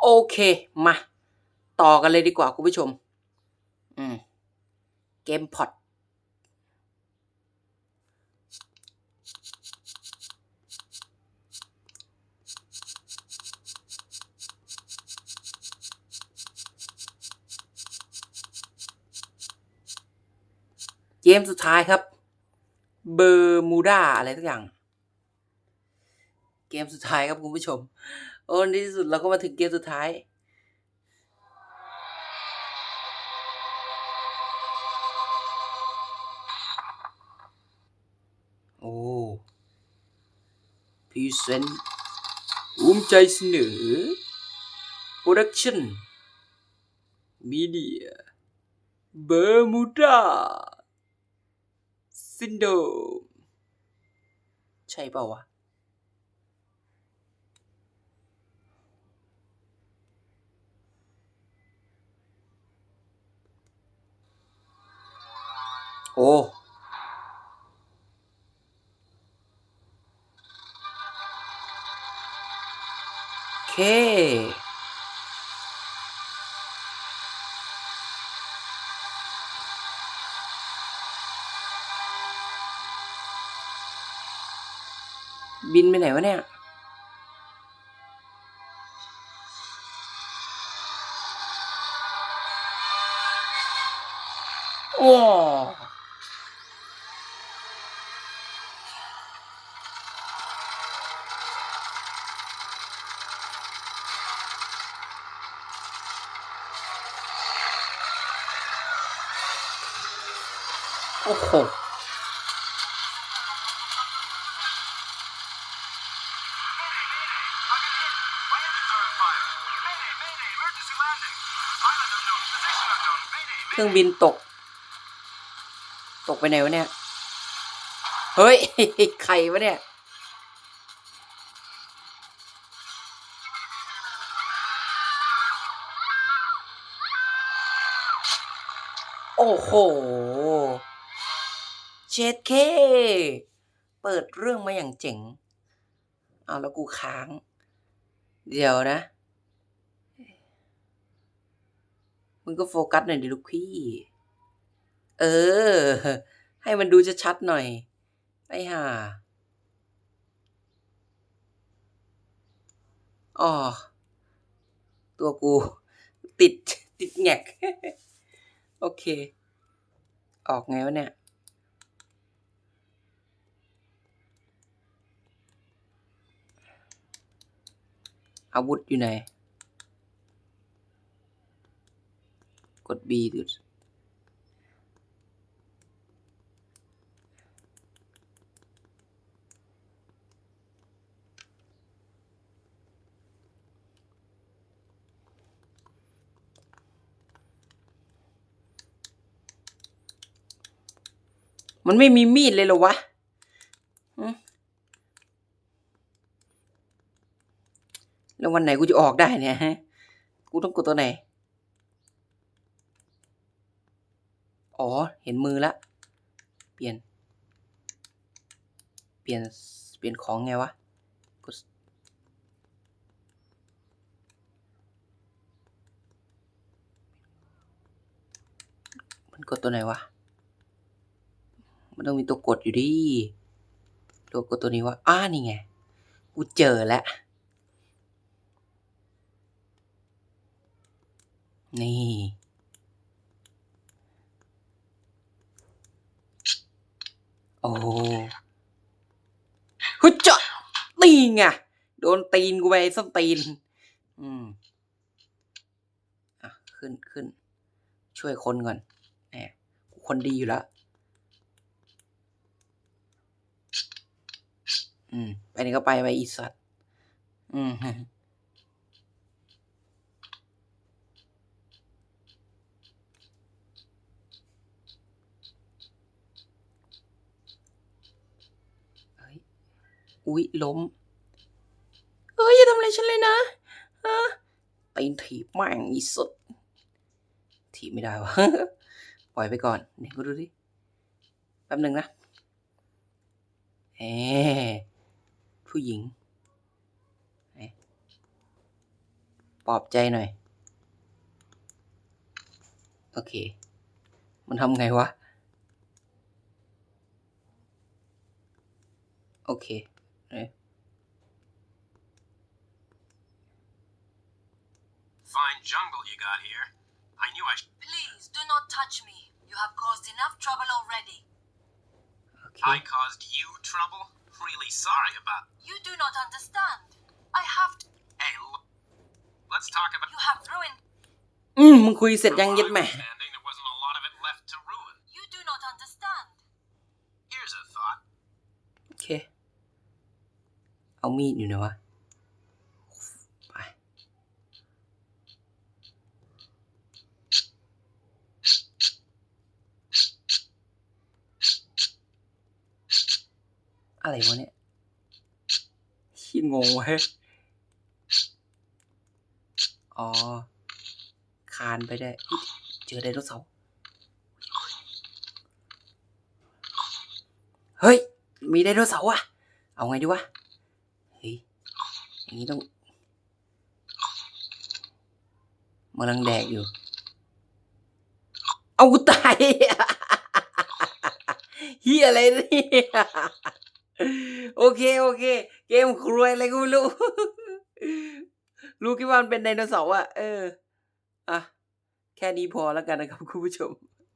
โอเค มา ต่อกันเลยดีกว่าคุณผู้ชม อืม เกมพอดเกมสุดท้ายครับ เบอร์มูดาอะไรสักอย่าง เกมสุดท้ายครับคุณผู้ชม โอ้ในที่สุดเราก็มาถึงเกมสุดท้าย โอ้พีเซนต์ภูมิใจเสนอโปรดักชั่นมีเดียเบอร์มูดาซินโดมใช่เปล่าวะ อ้ เค บินไปไหนวะเนี่ย โอ้โหเครื่องบินตก ตกไปไหนวะเนี่ย เฮ้ย ใครวะเนี่ยโอ้โห เจ็ดเค เปิดเรื่องมาอย่างเจ๋ง เอาแล้วกูค้าง เดี๋ยวนะ มึงก็โฟกัสหน่อยดิลูกพี่ เออ ให้มันดูชัดๆหน่อย ไอ้ห่าอ๋อ ตัวกู ติด ติดแงก โอเค ออกไงวะเนี่ย อาวุธอยู่ไหน กด B ดูมันไม่มีมีดเลยเหรอวะหึ แล้ววันไหนกูจะออกได้เนี่ยฮะ กูต้องกดตัวไหน อ๋อ เห็นมือละ เปลี่ยน เปลี่ยน เปลี่ยนของไงวะกดมันกดตัวไหนวะ มันต้องมีตัวกดอยู่ดิ ตัวกดตัวนี้วะอ้านี่ไง กูเจอแล้ว นี่ โอ้ฮึดจะตีไงโดนตีนกูไปส้นตีน อืม อะ ขึ้นขึ้น ช่วยคนก่อนแหมกูคนดีอยู่แล้ว อืม ไปไหนก็ไปไปอีสัตว์ อืม อุ๊ยล้มเฮ้ยอย่าทำอะไรฉันเลยนะฮะตีนถีบแม่งอีสุด ถีบไม่ได้วะ ปล่อยไปก่อนเดี๋ยวก็ดูดิ แป๊บหนึ่งนะแหมผู้หญิง ปลอบใจหน่อย โอเค มันทำไงวะ โอเค เอ้ย Fine jungle you got here. I knew I should. Please do not touch me. You have caused enough trouble already. โอเค I caused you trouble? Really sorry about. You do not understand. I have to. Hey, look. Let's talk about. You have ruined. อืมมึงคุยเสร็จ From ยัง my เย็ดแหม่ เอามีดอยู่ไหนวะไปอะไรวะเนี่ยขี้งงเว้ยอ๋อ คานไปได้ เจอไดโนเสาร์เฮ้ย มีไดโนเสาร์อะเอาไงดีวะ อย่างนี้ต้องมันกำลังแดกอยู่ เอากูตายเฮียอะไรเนี่ยโอเคโอเค เกมครวยอะไรก็ไม่รู้ รู้แค่ว่ามันเป็นไดโนเสาร์อะเออ อะ แค่นี้พอแล้วกันนะครับคุณผู้ชม